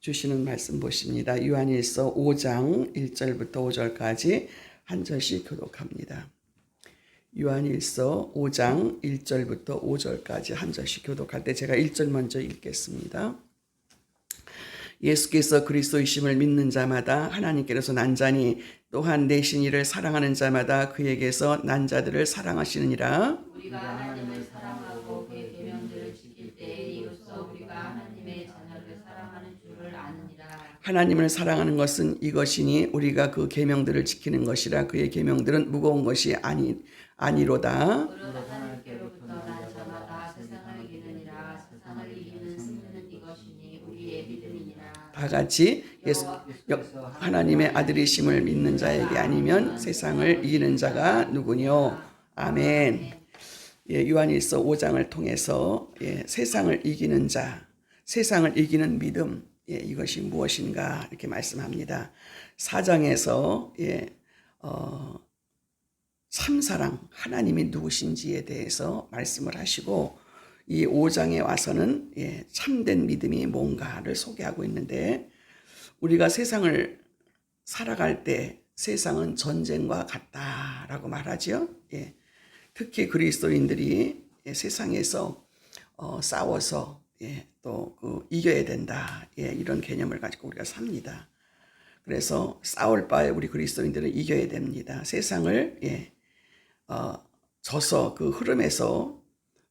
주시는 말씀 보십니다. 요한일서 5장 1절부터 5절까지 한 절씩 교독합니다. 요한일서 5장 1절부터 5절까지 한 절씩 교독할 때 제가 1절 먼저 읽겠습니다. 예수께서 그리스도이심을 믿는 자마다 하나님께로서 난 자니 또한 내신 이를 사랑하는 자마다 그에게서 난 자들을 사랑하시느니라. 우리가 하나님을 사랑하고 그의 계명들을 지킬 때에 이로써 우리가 하나님의 자녀를 사랑하는 줄을 아느니라. 하나님을 사랑하는 것은 이것이니 우리가 그 계명들을 지키는 것이라 그의 계명들은 무거운 것이 아니 아니로다. 다 같이 예수 여- 하나님의 아들이심을 믿는 자에게 아니면 세상을 이기는 자가 누구뇨? 아멘. 예, 요한일서 5장을 통해서 예, 세상을 이기는 자, 세상을 이기는 믿음, 예, 이것이 무엇인가 이렇게 말씀합니다. 4장에서 예, 어, 참사랑 하나님이 누구신지에 대해서 말씀을 하시고 이 5장에 와서는 예, 참된 믿음이 뭔가를 소개하고 있는데 우리가 세상을 살아갈 때 세상은 전쟁과 같다라고 말하죠. 예. 특히 그리스도인들이 예, 세상에서 어, 싸워서 예, 또 그 이겨야 된다. 예, 이런 개념을 가지고 우리가 삽니다. 그래서 싸울 바에 우리 그리스도인들은 이겨야 됩니다. 세상을 예, 어, 져서 그 흐름에서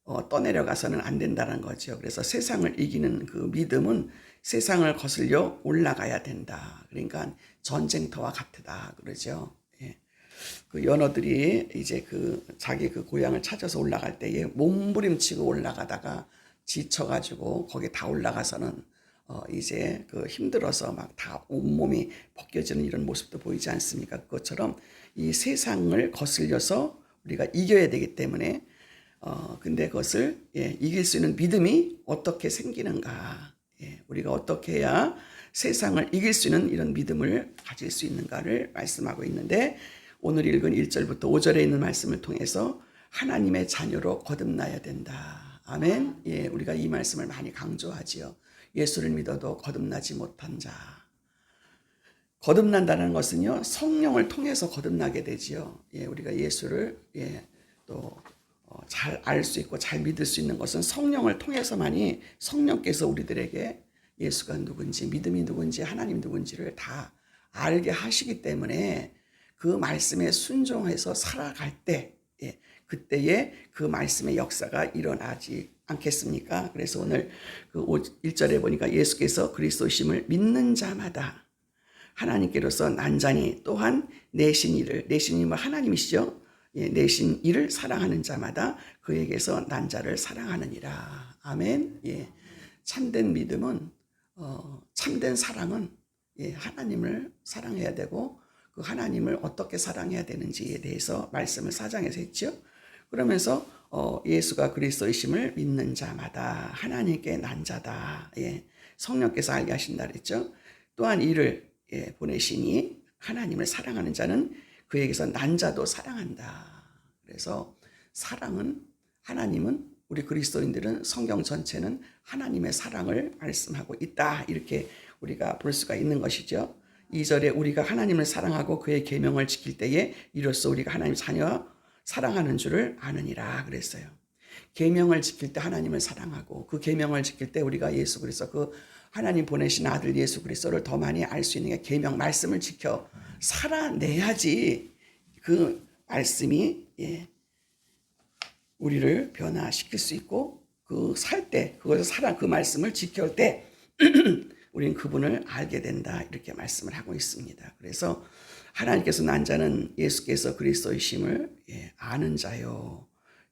어, 떠내려가서는 안 된다는 거죠. 그래서 세상을 이기는 그 믿음은 세상을 거슬려 올라가야 된다. 그러니까 전쟁터와 같다 그러죠. 예. 그 연어들이 이제 그 자기 그 고향을 찾아서 올라갈 때에 몸부림치고 올라가다가 지쳐가지고 거기 다 올라가서는 어 이제 그 힘들어서 막 다 온몸이 벗겨지는 이런 모습도 보이지 않습니까? 그것처럼 이 세상을 거슬려서 우리가 이겨야 되기 때문에 어 근데 그것을 예, 이길 수 있는 믿음이 어떻게 생기는가? 예, 우리가 어떻게 해야 세상을 이길 수 있는 이런 믿음을 가질 수 있는가를 말씀하고 있는데 오늘 읽은 1절부터 5절에 있는 말씀을 통해서 하나님의 자녀로 거듭나야 된다. 아멘. 예, 우리가 이 말씀을 많이 강조하지요. 예수를 믿어도 거듭나지 못한 자. 거듭난다는 것은요, 성령을 통해서 거듭나게 되지요. 예, 우리가 예수를, 예, 또, 어, 잘알 수 있고 잘 믿을 수 있는 것은 성령을 통해서만이 성령께서 우리들에게 예수가 누군지, 믿음이 누군지, 하나님 누군지를 다 알게 하시기 때문에 그 말씀에 순종해서 살아갈 때, 예, 그때에 그 말씀의 역사가 일어나지 않겠습니까? 그래서 오늘 그 1절에 보니까 예수께서 그리스도심을 믿는 자마다 하나님께로서 난자니 또한 내신 이를 내신 이는 하나님이시죠. 예, 내신 이를 사랑하는 자마다 그에게서 난자를 사랑하느니라. 아멘. 예. 참된 믿음은 어, 참된 사랑은 예, 하나님을 사랑해야 되고 그 하나님을 어떻게 사랑해야 되는지에 대해서 말씀을 사장에서 했죠. 그러면서 어, 예수가 그리스도이심을 믿는 자마다 하나님께 난 자다. 예, 성령께서 알게 하신다 그랬죠. 또한 이를 예, 보내시니 하나님을 사랑하는 자는 그에게서 난 자도 사랑한다. 그래서 사랑은 하나님은 우리 그리스도인들은 성경 전체는 하나님의 사랑을 말씀하고 있다. 이렇게 우리가 볼 수가 있는 것이죠. 2절에 우리가 하나님을 사랑하고 그의 계명을 지킬 때에 이로써 우리가 하나님 자녀 사랑하는 줄을 아느니라 그랬어요. 계명을 지킬 때 하나님을 사랑하고 그 계명을 지킬 때 우리가 예수 그리스도 그 하나님 보내신 아들 예수 그리스도를 더 많이 알 수 있는 게 계명 말씀을 지켜 살아내야지 그 말씀이 예, 우리를 변화시킬 수 있고 그 살 때 그것을 살아 그 말씀을 지킬 때 우리는 그분을 알게 된다 이렇게 말씀을 하고 있습니다. 그래서 하나님께서 난 자는 예수께서 그리스도이심을 예, 아는 자요.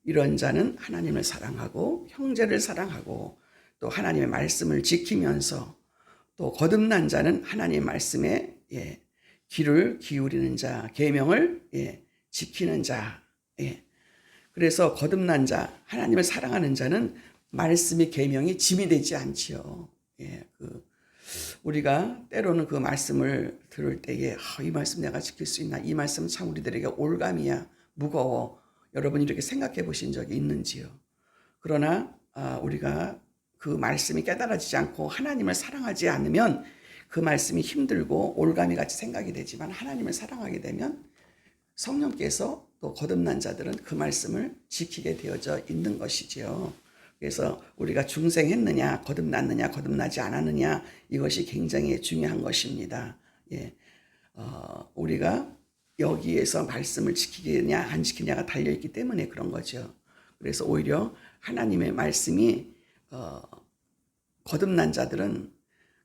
이런 자는 하나님을 사랑하고 형제를 사랑하고 또 하나님의 말씀을 지키면서 또 거듭난 자는 하나님의 말씀에 예, 귀를 기울이는 자, 계명을 예, 지키는 자. 예. 그래서 거듭난 자, 하나님을 사랑하는 자는 말씀의 계명이 짐이 되지 않지요. 예, 그 우리가 때로는 그 말씀을 들을 때에 아, 이 말씀 내가 지킬 수 있나? 이 말씀은 참 우리들에게 올감이야, 무거워. 여러분 이렇게 생각해 보신 적이 있는지요? 그러나 아, 우리가 그 말씀이 깨달아지지 않고 하나님을 사랑하지 않으면 그 말씀이 힘들고 올가미 같이 생각이 되지만 하나님을 사랑하게 되면 성령께서 또 거듭난 자들은 그 말씀을 지키게 되어져 있는 것이지요. 그래서 우리가 중생했느냐, 거듭났느냐, 거듭나지 않았느냐 이것이 굉장히 중요한 것입니다. 예, 어, 우리가 여기에서 말씀을 지키느냐 안 지키냐가 달려 있기 때문에 그런 거죠. 그래서 오히려 하나님의 말씀이 어, 거듭난 자들은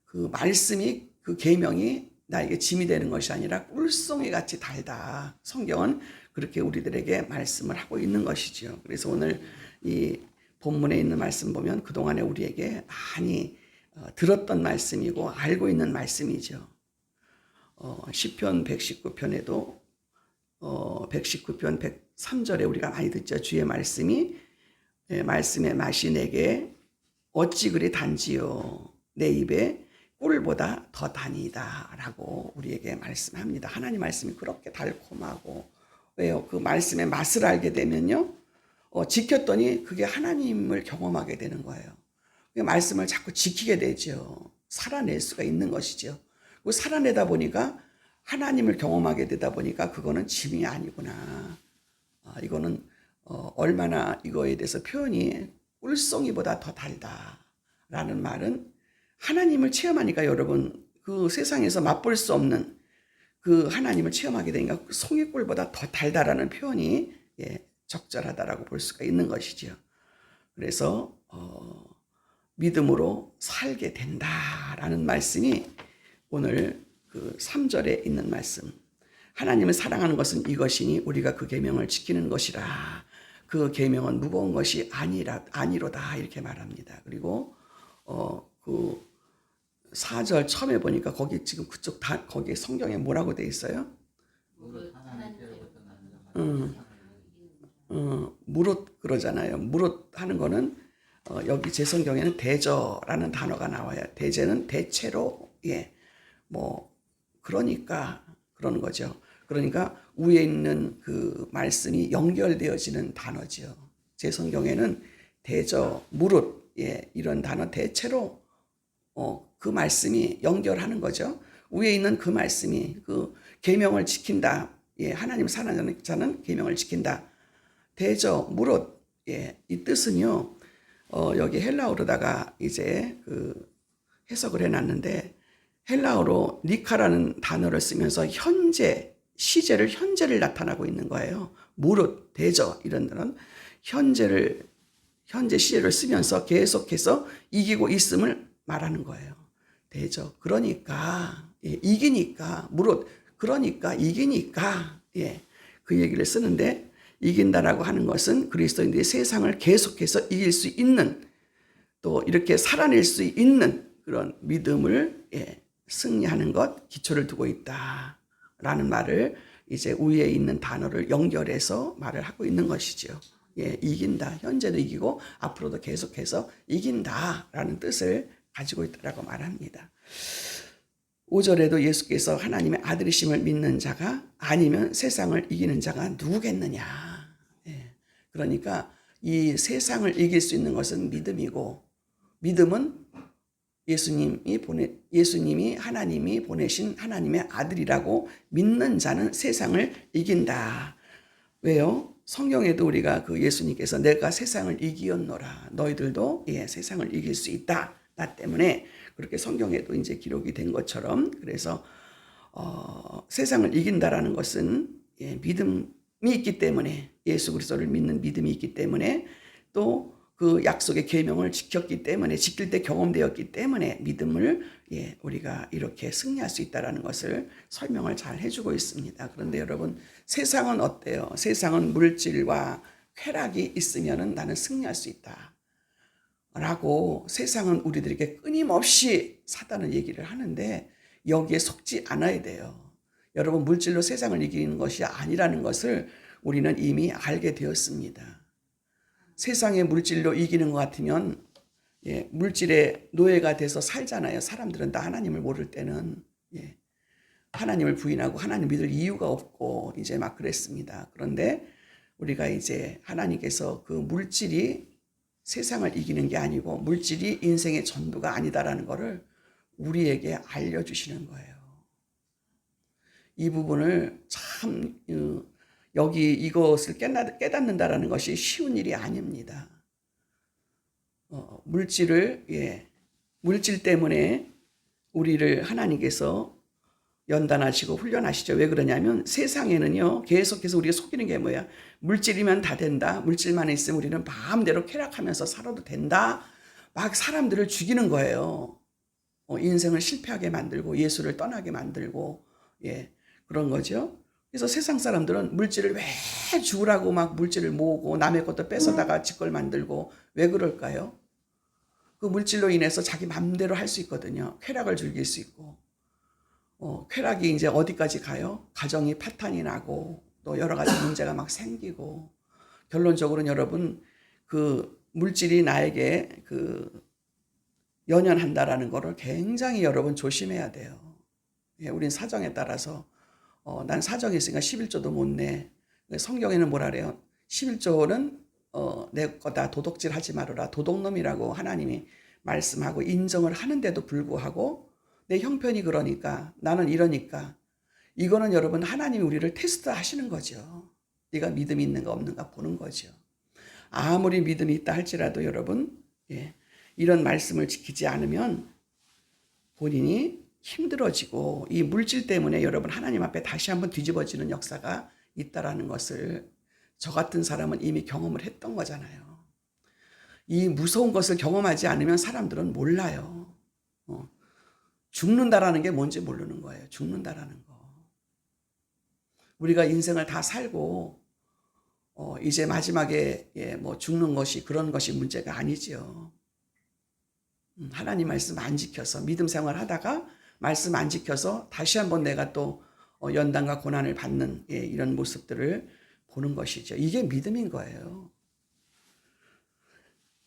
그 말씀이 그 계명이 나에게 짐이 되는 것이 아니라 꿀송이 같이 달다. 성경은 그렇게 우리들에게 말씀을 하고 있는 것이지요. 그래서 오늘 이 본문에 있는 말씀 보면 그동안에 우리에게 많이 어, 들었던 말씀이고 알고 있는 말씀이죠. 어, 시편 119편에도 어, 119편 103절에 우리가 많이 듣죠. 주의 말씀이 예, 말씀의 맛이 내게 어찌 그리 단지요 내 입에 꿀보다 더 다니다라고 우리에게 말씀합니다. 하나님 말씀이 그렇게 달콤하고 왜요? 그 말씀의 맛을 알게 되면요. 어, 지켰더니 그게 하나님을 경험하게 되는 거예요. 그 말씀을 자꾸 지키게 되죠. 살아낼 수가 있는 것이죠. 그 살아내다 보니까 하나님을 경험하게 되다 보니까 그거는 짐이 아니구나. 아, 이거는 어, 얼마나 이거에 대해서 표현이 꿀송이보다 더 달다라는 말은 하나님을 체험하니까 여러분 그 세상에서 맛볼 수 없는 그 하나님을 체험하게 되니까 그 송이 꿀보다 더 달다라는 표현이 예, 적절하다라고 볼 수가 있는 것이죠. 그래서 어, 믿음으로 살게 된다라는 말씀이 오늘 그 3절에 있는 말씀. 하나님을 사랑하는 것은 이것이니 우리가 그 계명을 지키는 것이라. 그 계명은 무거운 것이 아니라 아니로다 이렇게 말합니다. 그리고 어그 4절 처음에 보니까 거기 지금 그쪽 다 거기 성경에 뭐라고 돼 있어요? 음, 어, 무릇 그러잖아요. 무릇 하는 거는 어, 여기 제 성경에는 대저라는 단어가 나와요. 대제는 대체로 예, 뭐 그러니까 그러는 거죠. 그러니까 위에 있는 그 말씀이 연결되어지는 단어죠. 제 성경에는 대저, 무릇 예, 이런 단어 대체로 어, 그 말씀이 연결하는 거죠. 위에 있는 그 말씀이 그 계명을 지킨다. 예, 하나님 사랑하는 자는 계명을 지킨다. 대저, 무릇 예, 이 뜻은요. 어, 여기 헬라어로다가 이제 그 해석을 해놨는데 헬라어로 니카라는 단어를 쓰면서 현재 시제를 현재를 나타나고 있는 거예요. 무릇, 대저 이런 데는 현재를 현재 시제를 쓰면서 계속해서 이기고 있음을 말하는 거예요. 대저. 그러니까 예, 이기니까 무릇 그러니까 이기니까 예, 그 얘기를 쓰는데 이긴다라고 하는 것은 그리스도인들이 세상을 계속해서 이길 수 있는 또 이렇게 살아낼 수 있는 그런 믿음을 예, 승리하는 것 기초를 두고 있다라는 말을 이제 위에 있는 단어를 연결해서 말을 하고 있는 것이죠. 예, 이긴다. 현재도 이기고 앞으로도 계속해서 이긴다라는 뜻을 가지고 있다라고 말합니다. 5절에도 예수께서 하나님의 아들이심을 믿는 자가 아니면 세상을 이기는 자가 누구겠느냐. 예, 그러니까 이 세상을 이길 수 있는 것은 믿음이고 믿음은 예수님이 보내 예수님이 하나님이 보내신 하나님의 아들이라고 믿는 자는 세상을 이긴다. 왜요? 성경에도 우리가 그 예수님께서 내가 세상을 이기었노라. 너희들도 예, 세상을 이길 수 있다. 나 때문에 그렇게 성경에도 이제 기록이 된 것처럼 그래서 어, 세상을 이긴다라는 것은 예, 믿음이 있기 때문에 예수 그리스도를 믿는 믿음이 있기 때문에 또 그 약속의 계명을 지켰기 때문에 지킬 때 경험되었기 때문에 믿음을 예, 우리가 이렇게 승리할 수 있다라는 것을 설명을 잘 해주고 있습니다. 그런데 여러분 세상은 어때요? 세상은 물질과 쾌락이 있으면은 나는 승리할 수 있다. 라고 세상은 우리들에게 끊임없이 사단은 얘기를 하는데 여기에 속지 않아야 돼요. 여러분 물질로 세상을 이기는 것이 아니라는 것을 우리는 이미 알게 되었습니다. 세상의 물질로 이기는 것 같으면 예, 물질의 노예가 돼서 살잖아요. 사람들은 다 하나님을 모를 때는 예, 하나님을 부인하고 하나님 믿을 이유가 없고 이제 막 그랬습니다. 그런데 우리가 이제 하나님께서 그 물질이 세상을 이기는 게 아니고 물질이 인생의 전부가 아니다라는 것을 우리에게 알려주시는 거예요. 이 부분을 참 어, 여기 이것을 깨닫, 깨닫는다라는 것이 쉬운 일이 아닙니다. 어, 물질을 예, 물질 때문에 우리를 하나님께서 연단하시고 훈련하시죠. 왜 그러냐면 세상에는요 계속해서 우리가 속이는 게 뭐야? 물질이면 다 된다. 물질만 있으면 우리는 마음대로 쾌락하면서 살아도 된다. 막 사람들을 죽이는 거예요. 어, 인생을 실패하게 만들고 예수를 떠나게 만들고 예 그런 거죠. 그래서 세상 사람들은 물질을 왜 주라고 막 물질을 모으고 남의 것도 뺏어다가 지 걸 만들고 왜 그럴까요? 그 물질로 인해서 자기 맘대로 할 수 있거든요. 쾌락을 즐길 수 있고. 어, 쾌락이 이제 어디까지 가요? 가정이 파탄이 나고 또 여러 가지 문제가 막 생기고 결론적으로는 여러분 그 물질이 나에게 그 연연한다라는 거를 굉장히 여러분 조심해야 돼요. 예, 우린 사정에 따라서 어, 난 사정이 있으니까 11조도 못 내. 성경에는 뭐라 그래요? 11조는 어, 내 거다 도둑질 하지 말아라. 도둑놈이라고 하나님이 말씀하고 인정을 하는데도 불구하고 내 형편이 그러니까 나는 이러니까 이거는 여러분 하나님이 우리를 테스트 하시는 거죠. 네가 믿음이 있는가 없는가 보는 거죠. 아무리 믿음이 있다 할지라도 여러분 예, 이런 말씀을 지키지 않으면 본인이 힘들어지고 이 물질 때문에 여러분 하나님 앞에 다시 한번 뒤집어지는 역사가 있다라는 것을 저 같은 사람은 이미 경험을 했던 거잖아요. 이 무서운 것을 경험하지 않으면 사람들은 몰라요. 어. 죽는다라는 게 뭔지 모르는 거예요. 죽는다라는 거. 우리가 인생을 다 살고 어, 이제 마지막에 예, 뭐 죽는 것이 그런 것이 문제가 아니지요. 음, 하나님 말씀 안 지켜서 믿음 생활 하다가 말씀 안 지켜서 다시 한번 내가 또 어, 연단과 고난을 받는 예, 이런 모습들을 보는 것이죠. 이게 믿음인 거예요.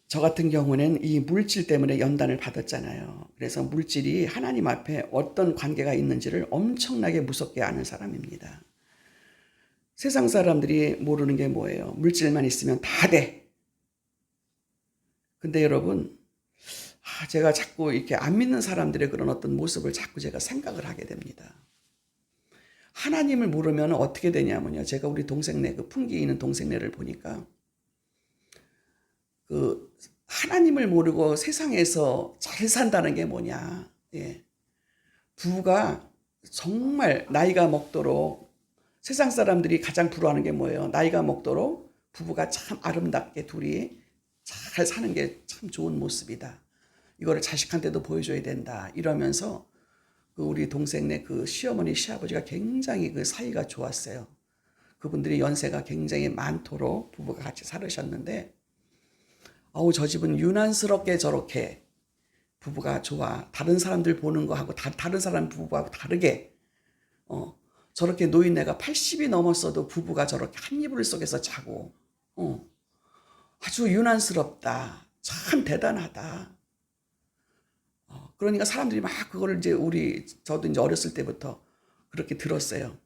저 같은 경우는 이 물질 때문에 연단을 받았잖아요. 그래서 물질이 하나님 앞에 어떤 관계가 있는지를 엄청나게 무섭게 아는 사람입니다. 세상 사람들이 모르는 게 뭐예요? 물질만 있으면 다 돼. 근데 여러분, 아, 제가 자꾸 이렇게 안 믿는 사람들의 그런 어떤 모습을 자꾸 제가 생각을 하게 됩니다. 하나님을 모르면 어떻게 되냐면요. 제가 우리 동생네, 그 풍기 있는 동생네를 보니까 그 하나님을 모르고 세상에서 잘 산다는 게 뭐냐. 예. 부가 정말 나이가 먹도록 세상 사람들이 가장 부러워하는 게 뭐예요? 나이가 먹도록 부부가 참 아름답게 둘이 잘 사는 게 참 좋은 모습이다. 이거를 자식한테도 보여줘야 된다. 이러면서 그 우리 동생네 그 시어머니 시아버지가 굉장히 그 사이가 좋았어요. 그분들이 연세가 굉장히 많도록 부부가 같이 살으셨는데 어우 저 집은 유난스럽게 저렇게 부부가 좋아. 다른 사람들 보는 거하고 다, 다른 사람 부부하고 다르게 어 저렇게 노인네가 80이 넘었어도 부부가 저렇게 한 이불 속에서 자고 어 아주 유난스럽다. 참 대단하다. 어, 그러니까 사람들이 막 그거를 이제 우리 저도 이제 어렸을 때부터 그렇게 들었어요.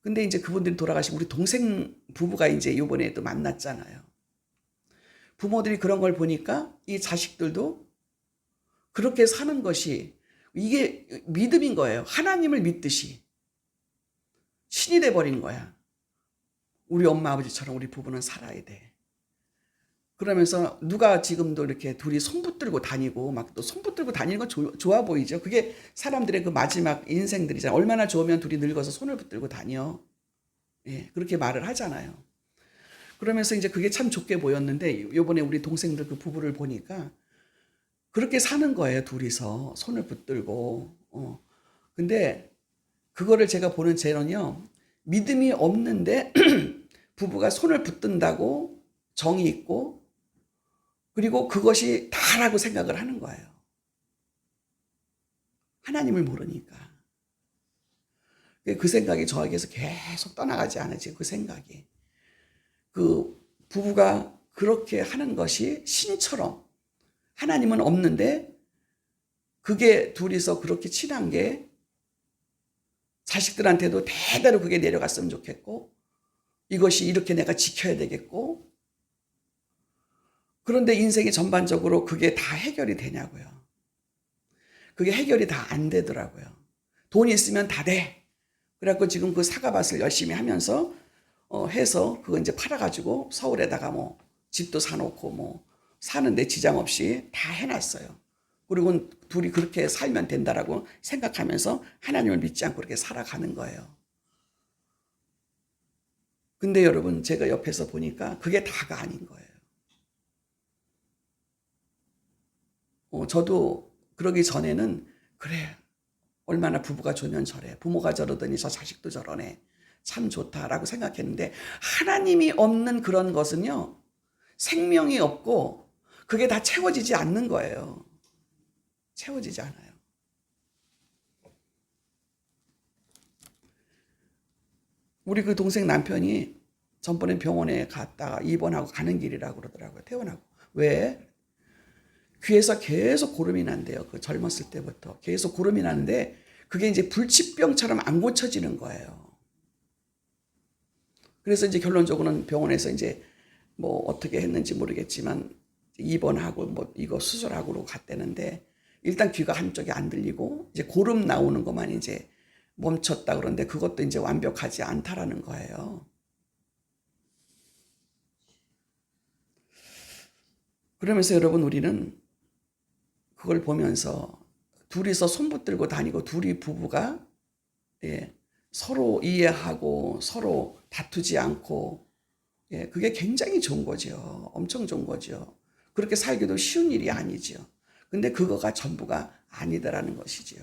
근데 이제 그분들이 돌아가시고 우리 동생 부부가 이제 요번에 또 만났잖아요. 부모들이 그런 걸 보니까 이 자식들도 그렇게 사는 것이 이게 믿음인 거예요. 하나님을 믿듯이 신이 돼 버린 거야. 우리 엄마 아버지처럼 우리 부부는 살아야 돼. 그러면서 누가 지금도 이렇게 둘이 손 붙들고 다니고 막 또 손 붙들고 다니는 건 조, 좋아 보이죠. 그게 사람들의 그 마지막 인생들이잖아요. 얼마나 좋으면 둘이 늙어서 손을 붙들고 다녀. 예, 그렇게 말을 하잖아요. 그러면서 이제 그게 참 좋게 보였는데 요번에 우리 동생들 그 부부를 보니까 그렇게 사는 거예요. 둘이서 손을 붙들고. 어. 근데 그거를 제가 보는 재는요. 믿음이 없는데 부부가 손을 붙든다고 정이 있고 그리고 그것이 다라고 생각을 하는 거예요. 하나님을 모르니까. 그 생각이 저에게서 계속 떠나가지 않아지 그 생각이. 그 부부가 그렇게 하는 것이 신처럼 하나님은 없는데 그게 둘이서 그렇게 친한 게 자식들한테도 대대로 그게 내려갔으면 좋겠고 이것이 이렇게 내가 지켜야 되겠고 그런데 인생이 전반적으로 그게 다 해결이 되냐고요. 그게 해결이 다 안 되더라고요. 돈이 있으면 다 돼. 그래갖고 지금 그 사과밭을 열심히 하면서 어, 해서 그거 이제 팔아가지고 서울에다가 뭐 집도 사놓고 뭐 사는데 지장 없이 다 해놨어요. 그리고 둘이 그렇게 살면 된다라고 생각하면서 하나님을 믿지 않고 그렇게 살아가는 거예요. 근데 여러분 제가 옆에서 보니까 그게 다가 아닌 거예요. 어, 저도 그러기 전에는 그래 얼마나 부부가 좋으면 저래 부모가 저러더니 저 자식도 저러네 참 좋다라고 생각했는데 하나님이 없는 그런 것은요 생명이 없고 그게 다 채워지지 않는 거예요. 채워지지 않아요. 우리 그 동생 남편이 전번에 병원에 갔다가 입원하고 가는 길이라고 그러더라고요. 퇴원하고. 왜? 귀에서 계속 고름이 난대요. 그 젊었을 때부터. 계속 고름이 나는데 그게 이제 불치병처럼 안 고쳐지는 거예요. 그래서 이제 결론적으로는 병원에서 이제 뭐 어떻게 했는지 모르겠지만 입원하고 뭐 이거 수술하고 갔대는데 일단 귀가 한쪽이 안 들리고 이제 고름 나오는 것만 이제 멈췄다 그러는데 그것도 이제 완벽하지 않다라는 거예요. 그러면서 여러분 우리는 그걸 보면서 둘이서 손 붙들고 다니고 둘이 부부가 예, 서로 이해하고 서로 다투지 않고 예, 그게 굉장히 좋은 거죠. 엄청 좋은 거죠. 그렇게 살기도 쉬운 일이 아니죠. 근데 그거가 전부가 아니다라는 것이지요.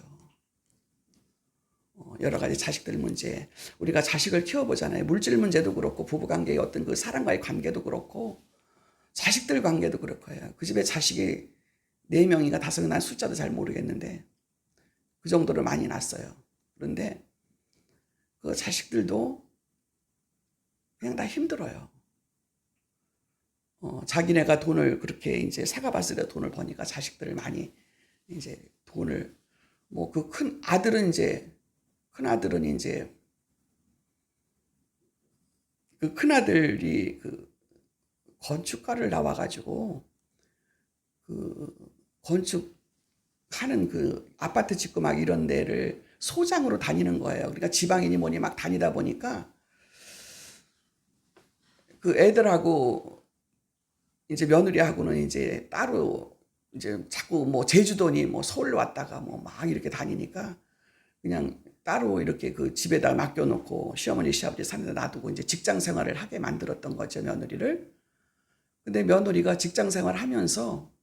어, 여러 가지 자식들 문제, 우리가 자식을 키워보잖아요. 물질 문제도 그렇고, 부부관계의 어떤 그 사람과의 관계도 그렇고, 자식들 관계도 그렇고요. 그 집에 자식이 네 명인가 다섯 명, 난 숫자도 잘 모르겠는데, 그 정도로 많이 났어요. 그런데 그 자식들도 그냥 다 힘들어요. 어, 자기네가 돈을 그렇게 이제 사과밭을에 돈을 버니까 자식들을 많이 이제 돈을 뭐 그 큰 아들은 이제 큰 아들은 이제 그 큰 아들이 그 건축가를 나와가지고 그 건축하는 그 아파트 짓고 막 이런 데를 소장으로 다니는 거예요. 그러니까 지방인이 뭐니 막 다니다 보니까 그 애들하고 이제 며느리하고는 이제 따로 이제 자꾸 뭐 제주도니 뭐 서울 왔다가 뭐 막 이렇게 다니니까 그냥 따로 이렇게 그 집에다 맡겨놓고 시어머니 시아버지 사는 데 놔두고 이제 직장 생활을 하게 만들었던 거죠 며느리를. 근데 며느리가 직장 생활하면서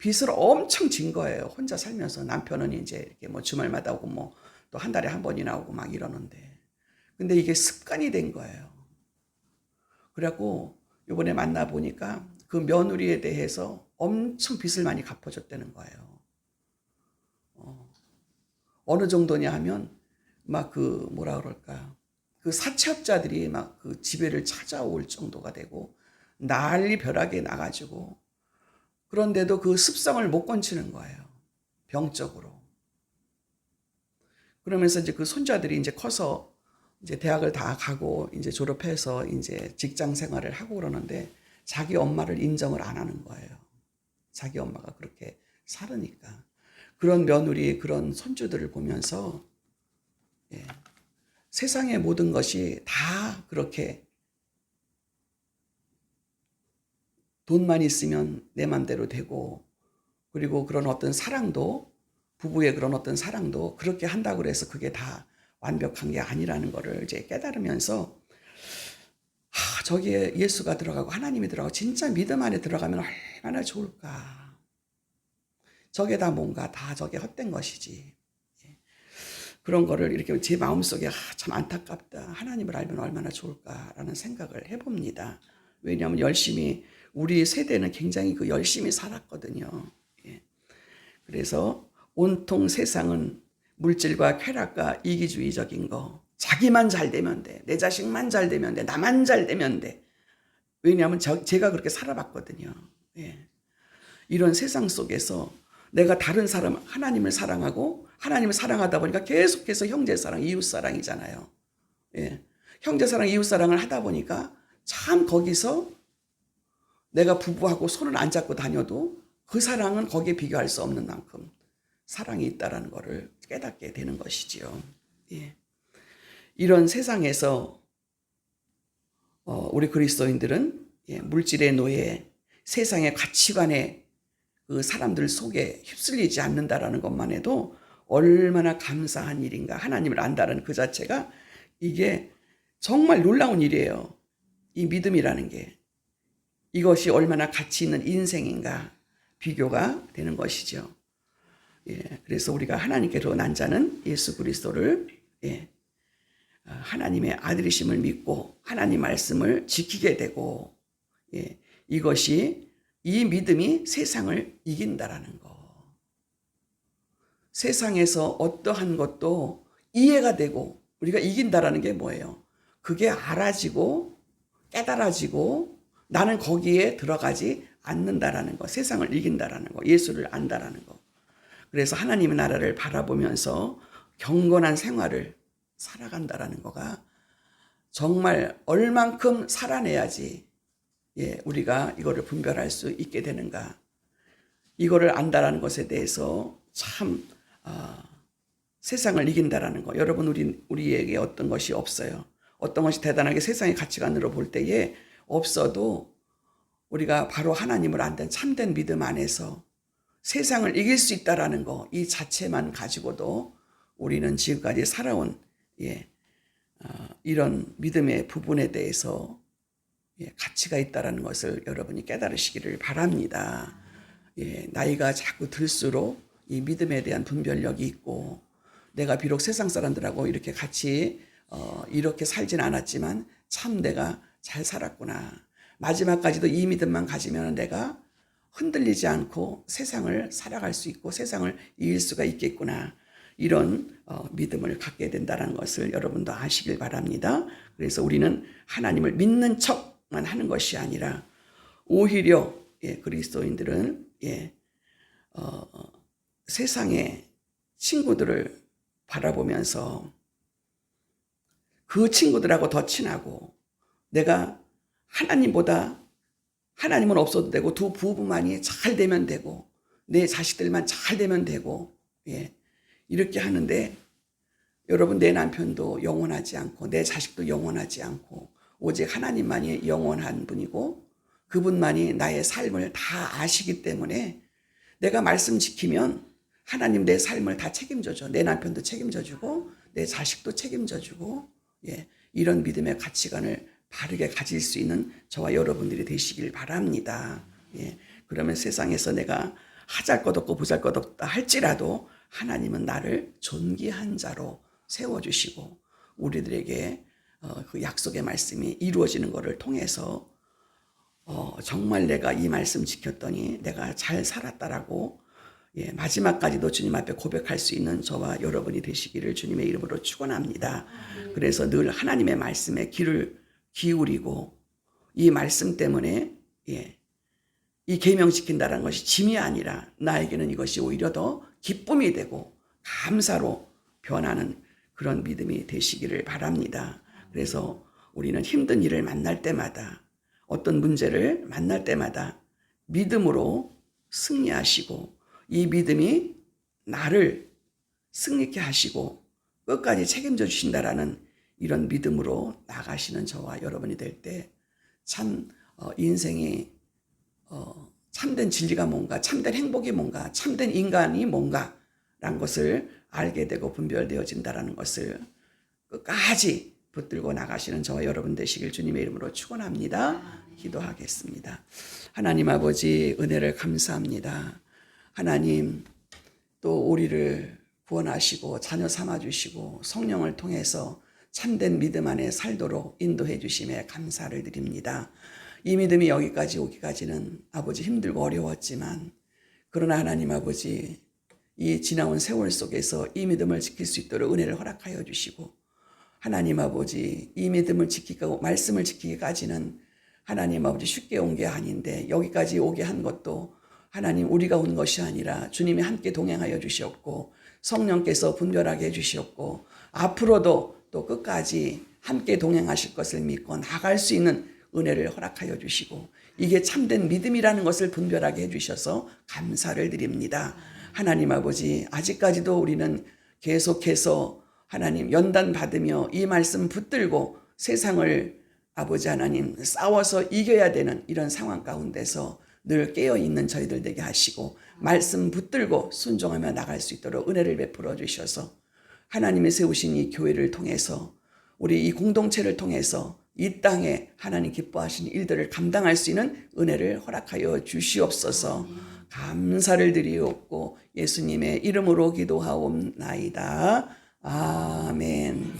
빚을 엄청 진 거예요. 혼자 살면서 남편은 이제 이렇게 뭐 주말마다 오고 뭐 또 한 달에 한 번이나 오고 막 이러는데. 근데 이게 습관이 된 거예요. 그래갖고 이번에 만나 보니까 그 며느리에 대해서 엄청 빚을 많이 갚아줬다는 거예요. 어, 어느 정도냐 하면 막 그 뭐라 그럴까 그 사채업자들이 막그 집에를 찾아올 정도가 되고 난리 벼락에 나가지고 그런데도 그 습성을 못 건치는 거예요. 병적으로. 그러면서 이제 그 손자들이 이제 커서 이제 대학을 다 가고 이제 졸업해서 이제 직장 생활을 하고 그러는데 자기 엄마를 인정을 안 하는 거예요. 자기 엄마가 그렇게 살으니까. 그런 며느리, 그런 손주들을 보면서 예, 세상의 모든 것이 다 그렇게 돈만 있으면 내 맘대로 되고 그리고 그런 어떤 사랑도 부부의 그런 어떤 사랑도 그렇게 한다고 그래서 그게 다 완벽한 게 아니라는 거를 이제 깨달으면서 아, 저기에 예수가 들어가고 하나님이 들어가고 진짜 믿음 안에 들어가면 얼마나 좋을까. 저게 다 뭔가 다 저게 헛된 것이지. 예. 그런 거를 이렇게 제 마음속에 아, 참 안타깝다. 하나님을 알면 얼마나 좋을까라는 생각을 해봅니다. 왜냐하면 열심히 우리 세대는 굉장히 그 열심히 살았거든요. 예. 그래서 온통 세상은 물질과 쾌락과 이기주의적인 거. 자기만 잘 되면 돼. 내 자식만 잘 되면 돼. 나만 잘 되면 돼. 왜냐하면 저, 제가 그렇게 살아봤거든요. 예. 이런 세상 속에서 내가 다른 사람, 하나님을 사랑하고 하나님을 사랑하다 보니까 계속해서 형제 사랑, 이웃 사랑이잖아요. 예. 형제 사랑, 이웃 사랑을 하다 보니까 참 거기서 내가 부부하고 손을 안 잡고 다녀도 그 사랑은 거기에 비교할 수 없는 만큼 사랑이 있다라는 것을 깨닫게 되는 것이지요. 예. 이런 세상에서 어, 우리 그리스도인들은 예, 물질의 노예, 세상의 가치관에 그 사람들 속에 휩쓸리지 않는다라는 것만 해도 얼마나 감사한 일인가 하나님을 안다는 그 자체가 이게 정말 놀라운 일이에요. 이 믿음이라는 게 이것이 얼마나 가치 있는 인생인가 비교가 되는 것이죠. 예, 그래서 우리가 하나님께로 난 자는 예수 그리스도를 예, 아, 하나님의 아들이심을 믿고 하나님 말씀을 지키게 되고 예, 이것이 이 믿음이 세상을 이긴다라는 거. 세상에서 어떠한 것도 이해가 되고 우리가 이긴다라는 게 뭐예요? 그게 알아지고 깨달아지고 나는 거기에 들어가지 않는다라는 거. 세상을 이긴다라는 거. 예수를 안다라는 거. 그래서 하나님의 나라를 바라보면서 경건한 생활을 살아간다라는 거가 정말 얼만큼 살아내야지 예, 우리가 이거를 분별할 수 있게 되는가. 이거를 안다라는 것에 대해서 참 아, 세상을 이긴다라는 거. 여러분 우리 우리에게 어떤 것이 없어요. 어떤 것이 대단하게 세상의 가치관으로 볼 때에 없어도 우리가 바로 하나님을 안된 참된 믿음 안에서 세상을 이길 수 있다라는 거 이 자체만 가지고도 우리는 지금까지 살아온 예, 어, 이런 믿음의 부분에 대해서 예, 가치가 있다라는 것을 여러분이 깨달으시기를 바랍니다. 예, 나이가 자꾸 들수록 이 믿음에 대한 분별력이 있고 내가 비록 세상 사람들하고 이렇게 같이 어, 이렇게 살진 않았지만 참 내가 잘 살았구나. 마지막까지도 이 믿음만 가지면 내가 흔들리지 않고 세상을 살아갈 수 있고 세상을 이길 수가 있겠구나. 이런 어, 믿음을 갖게 된다는 것을 여러분도 아시길 바랍니다. 그래서 우리는 하나님을 믿는 척만 하는 것이 아니라 오히려 예, 그리스도인들은 예, 어, 세상의 친구들을 바라보면서 그 친구들하고 더 친하고 내가 하나님보다 하나님은 없어도 되고 두 부부만이 잘 되면 되고 내 자식들만 잘 되면 되고 예 이렇게 하는데 여러분 내 남편도 영원하지 않고 내 자식도 영원하지 않고 오직 하나님만이 영원한 분이고 그분만이 나의 삶을 다 아시기 때문에 내가 말씀 지키면 하나님 내 삶을 다 책임져 줘. 내 남편도 책임져 주고 내 자식도 책임져 주고 예. 이런 믿음의 가치관을 바르게 가질 수 있는 저와 여러분들이 되시길 바랍니다. 예. 그러면 세상에서 내가 하잘 것 없고 보잘 것 없다 할지라도 하나님은 나를 존귀한 자로 세워주시고 우리들에게 어, 그 약속의 말씀이 이루어지는 것을 통해서 어, 정말 내가 이 말씀 지켰더니 내가 잘 살았다라고 예, 마지막까지도 주님 앞에 고백할 수 있는 저와 여러분이 되시기를 주님의 이름으로 축원합니다. 그래서 늘 하나님의 말씀에 귀를 기울이고 이 말씀 때문에 예, 이 계명 지킨다는 것이 짐이 아니라 나에게는 이것이 오히려 더 기쁨이 되고 감사로 변하는 그런 믿음이 되시기를 바랍니다. 그래서 우리는 힘든 일을 만날 때마다 어떤 문제를 만날 때마다 믿음으로 승리하시고 이 믿음이 나를 승리케 하시고 끝까지 책임져 주신다라는 이런 믿음으로 나가시는 저와 여러분이 될 때참 어, 인생이 어, 참된 진리가 뭔가, 참된 행복이 뭔가, 참된 인간이 뭔가라는 것을 알게 되고 분별되어진다라는 것을 끝까지 붙들고 나가시는 저와 여러분 되시길 주님의 이름으로 축원합니다. 기도하겠습니다. 하나님 아버지 은혜를 감사합니다. 하나님 또 우리를 구원하시고 자녀 삼아 주시고 성령을 통해서 참된 믿음 안에 살도록 인도해 주심에 감사를 드립니다. 이 믿음이 여기까지 오기까지는 아버지 힘들고 어려웠지만 그러나 하나님 아버지 이 지나온 세월 속에서 이 믿음을 지킬 수 있도록 은혜를 허락하여 주시고 하나님 아버지 이 믿음을 지키고 말씀을 지키기까지는 하나님 아버지 쉽게 온 게 아닌데 여기까지 오게 한 것도 하나님 우리가 온 것이 아니라 주님이 함께 동행하여 주시었고 성령께서 분별하게 해주시었고 앞으로도 또 끝까지 함께 동행하실 것을 믿고 나갈 수 있는 은혜를 허락하여 주시고 이게 참된 믿음이라는 것을 분별하게 해주셔서 감사를 드립니다. 하나님 아버지, 아직까지도 우리는 계속해서 하나님 연단 받으며 이 말씀 붙들고 세상을 아버지 하나님 싸워서 이겨야 되는 이런 상황 가운데서 늘 깨어 있는 저희들 되게 하시고 말씀 붙들고 순종하며 나갈 수 있도록 은혜를 베풀어 주셔서 하나님이 세우신 이 교회를 통해서 우리 이 공동체를 통해서 이 땅에 하나님 기뻐하신 일들을 감당할 수 있는 은혜를 허락하여 주시옵소서 감사를 드리옵고 예수님의 이름으로 기도하옵나이다. 아멘.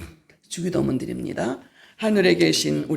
주기도문 드립니다. 하늘에 계신 우리